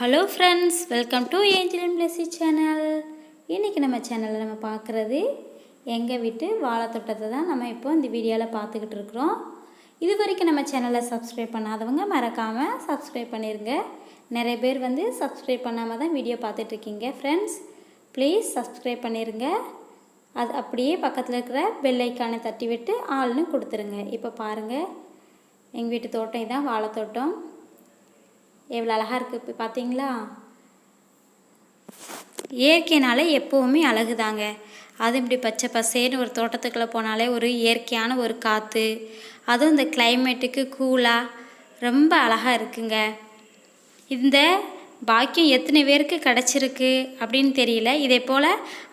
Hello friends welcome to angel and Blessy channel இன்றைக்கி நம்ம சேனலில் நம்ம பார்க்குறது எங்கள் வீட்டு வாழைத்தோட்டத்தை தான் நம்ம இப்போ இந்த வீடியோவில் பார்த்துக்கிட்டு இருக்கிறோம். இது வரைக்கும் நம்ம சேனலை சப்ஸ்கிரைப் பண்ணாதவங்க மறக்காமல் சப்ஸ்கிரைப் பண்ணிடுங்க நிறைய பேர் வந்து சப்ஸ்கிரைப் பண்ணாமல் தான் வீடியோ பார்த்துட்ருக்கீங்க ஃப்ரெண்ட்ஸ் ப்ளீஸ் சப்ஸ்கிரைப் பண்ணிடுங்க அது அப்படியே பக்கத்தில் இருக்கிற பெல் ஐக்கானை தட்டி விட்டு ஆள்னு கொடுத்துருங்க. இப்போ பாருங்கள் எங்கள் வீட்டு தோட்டம் இதான் வாழைத்தோட்டம். எவ்வளோ அழகாக இருக்குது இப்போ பார்த்தீங்களா இயற்கைனாலே எப்போவுமே அழகுதாங்க. அதுவும் இப்படி பச்சை பசேன்னு ஒரு தோட்டத்துக்குள்ளே போனாலே ஒரு இயற்கையான ஒரு காற்று அதுவும் இந்த கிளைமேட்டுக்கு கூலாக ரொம்ப அழகாக இருக்குங்க. இந்த பாக்கியம் எத்தனை பேருக்கு கிடச்சிருக்கு அப்படின்னு தெரியல. இதே போல்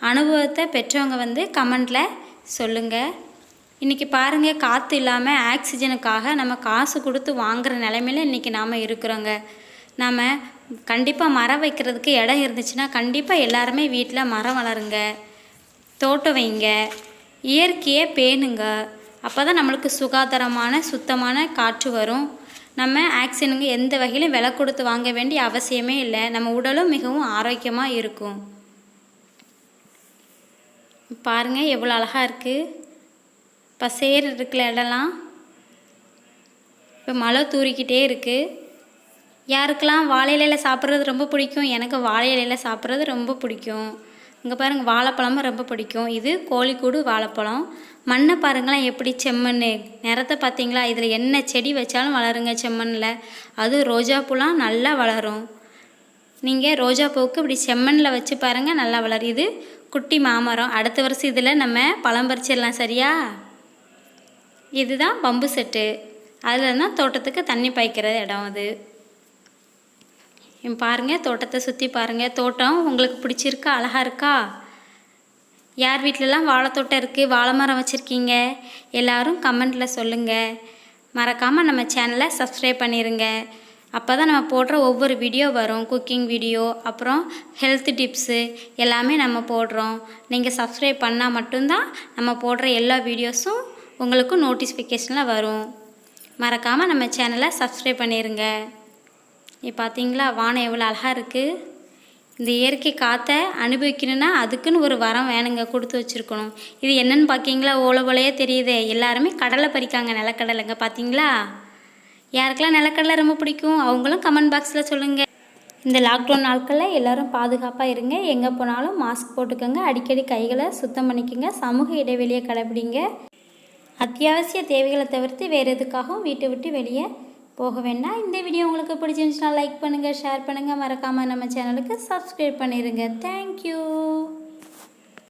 அனுபவத்தை பெற்றவங்க வந்து கமெண்டில் சொல்லுங்கள் இன்றைக்கி பாருங்கள் காற்று இல்லாமல் ஆக்சிஜனுக்காக நம்ம காசு கொடுத்து வாங்குகிற நிலமையில இன்றைக்கி நாம் இருக்கிறோங்க. நாம் கண்டிப்பாக மரம் வைக்கிறதுக்கு இடம் இருந்துச்சுன்னா கண்டிப்பாக எல்லாருமே வீட்டில் மரம் வளருங்க. தோட்டம் வைங்க. இயற்கையை பேணுங்க. அப்போ தான் நம்மளுக்கு சுகாதாரமான சுத்தமான காற்று வரும். நம்ம ஆக்சிஜனுக்கு எந்த வகையிலும் விலை கொடுத்து வாங்க வேண்டிய அவசியமே இல்லை. நம்ம உடலும் மிகவும் ஆரோக்கியமாக இருக்கும். பாருங்கள் எவ்வளோ அழகாக இருக்குது பசேர் இருக்கிற இடம்லாம் இப்போ மழை தூறிக்கிட்டே இருக்குது யாருக்கெல்லாம் வாழை இலையில சாப்பிட்றது ரொம்ப பிடிக்கும்? எனக்கு வாழை இலையில சாப்பிட்றது ரொம்ப பிடிக்கும். இங்கே பாருங்கள் வாழைப்பழமும் ரொம்ப பிடிக்கும். இது கோழிக்கூடு வாழைப்பழம். மண்ணை பாருங்களேன் எப்படி செம்மண் நிறத்தை பார்த்தீங்களா? இதில் என்ன செடி வச்சாலும் வளருங்க செம்மண்ணில். அதுவும் ரோஜா பூலாம் நல்லா வளரும். நீங்கள் ரோஜா பூவுக்கு இப்படி செம்மண்ணில் வச்சு பாருங்கள் நல்லா வளரும். இது குட்டி மாமரம். அடுத்த வருஷம் இதில் நம்ம பழம் பறிச்சிடலாம் சரியா? இதுதான் பம்பு செட்டு. அதில் தான் தோட்டத்துக்கு தண்ணி பாய்க்கிற இடம் அது. பாருங்கள் தோட்டத்தை சுற்றி பாருங்கள் தோட்டம் உங்களுக்கு பிடிச்சிருக்கா? அழகாக இருக்கா? யார் வீட்டிலலாம் வாழைத்தோட்டம் இருக்குது வாழை மரம் வச்சுருக்கீங்க? எல்லாரும் கமெண்ட்டில் சொல்லுங்கள் மறக்காமல் நம்ம சேனலை சப்ஸ்கிரைப் பண்ணிடுங்க அப்போ தான் நம்ம போடுற ஒவ்வொரு வீடியோ வரும். குக்கிங் வீடியோ அப்புறம் ஹெல்த் டிப்ஸு எல்லாமே நம்ம போடுறோம். நீங்கள் சப்ஸ்கிரைப் பண்ணால் மட்டும்தான் நம்ம போடுற எல்லா வீடியோஸும் உங்களுக்கும் நோட்டிஃபிகேஷனில் வரும். மறக்காமல் நம்ம சேனலை சப்ஸ்கிரைப் பண்ணிடுங்க இப்போ பார்த்தீங்களா வானம் எவ்வளோ அழகாக இருக்குது இந்த இயற்கை காற்றை அனுபவிக்கணும்னா அதுக்குன்னு ஒரு வரம் வேணுங்க கொடுத்து வச்சுருக்கணும். இது என்னென்னு பார்க்கிங்களா ஓலை ஓலையே தெரியுதே. எல்லாருமே கடலை பறிக்காங்க நிலக்கடலைங்க பார்த்தீங்களா யாருக்கெல்லாம் நிலக்கடலை ரொம்ப பிடிக்கும் அவங்களும் கமெண்ட் பாக்ஸில் சொல்லுங்கள் இந்த லாக்டவுன் நாட்களில் எல்லோரும் பாதுகாப்பாக இருங்க. எங்கே போனாலும் மாஸ்க் போட்டுக்கோங்க. அடிக்கடி கைகளை சுத்தம் பண்ணிக்கோங்க. சமூக இடைவெளியை கடைபிடிங்க அத்தியாவசிய தேவைகளை தவிர்த்து வேறு எதுக்காகவும் வீட்டை விட்டு வெளியே போக வேண்டாம். இந்த வீடியோ உங்களுக்கு பிடிச்சிருந்துச்சுன்னா லைக் பண்ணுங்கள் ஷேர் பண்ணுங்கள் மறக்காமல் நம்ம சேனலுக்கு சப்ஸ்கிரைப் பண்ணிடுங்க தேங்க்யூ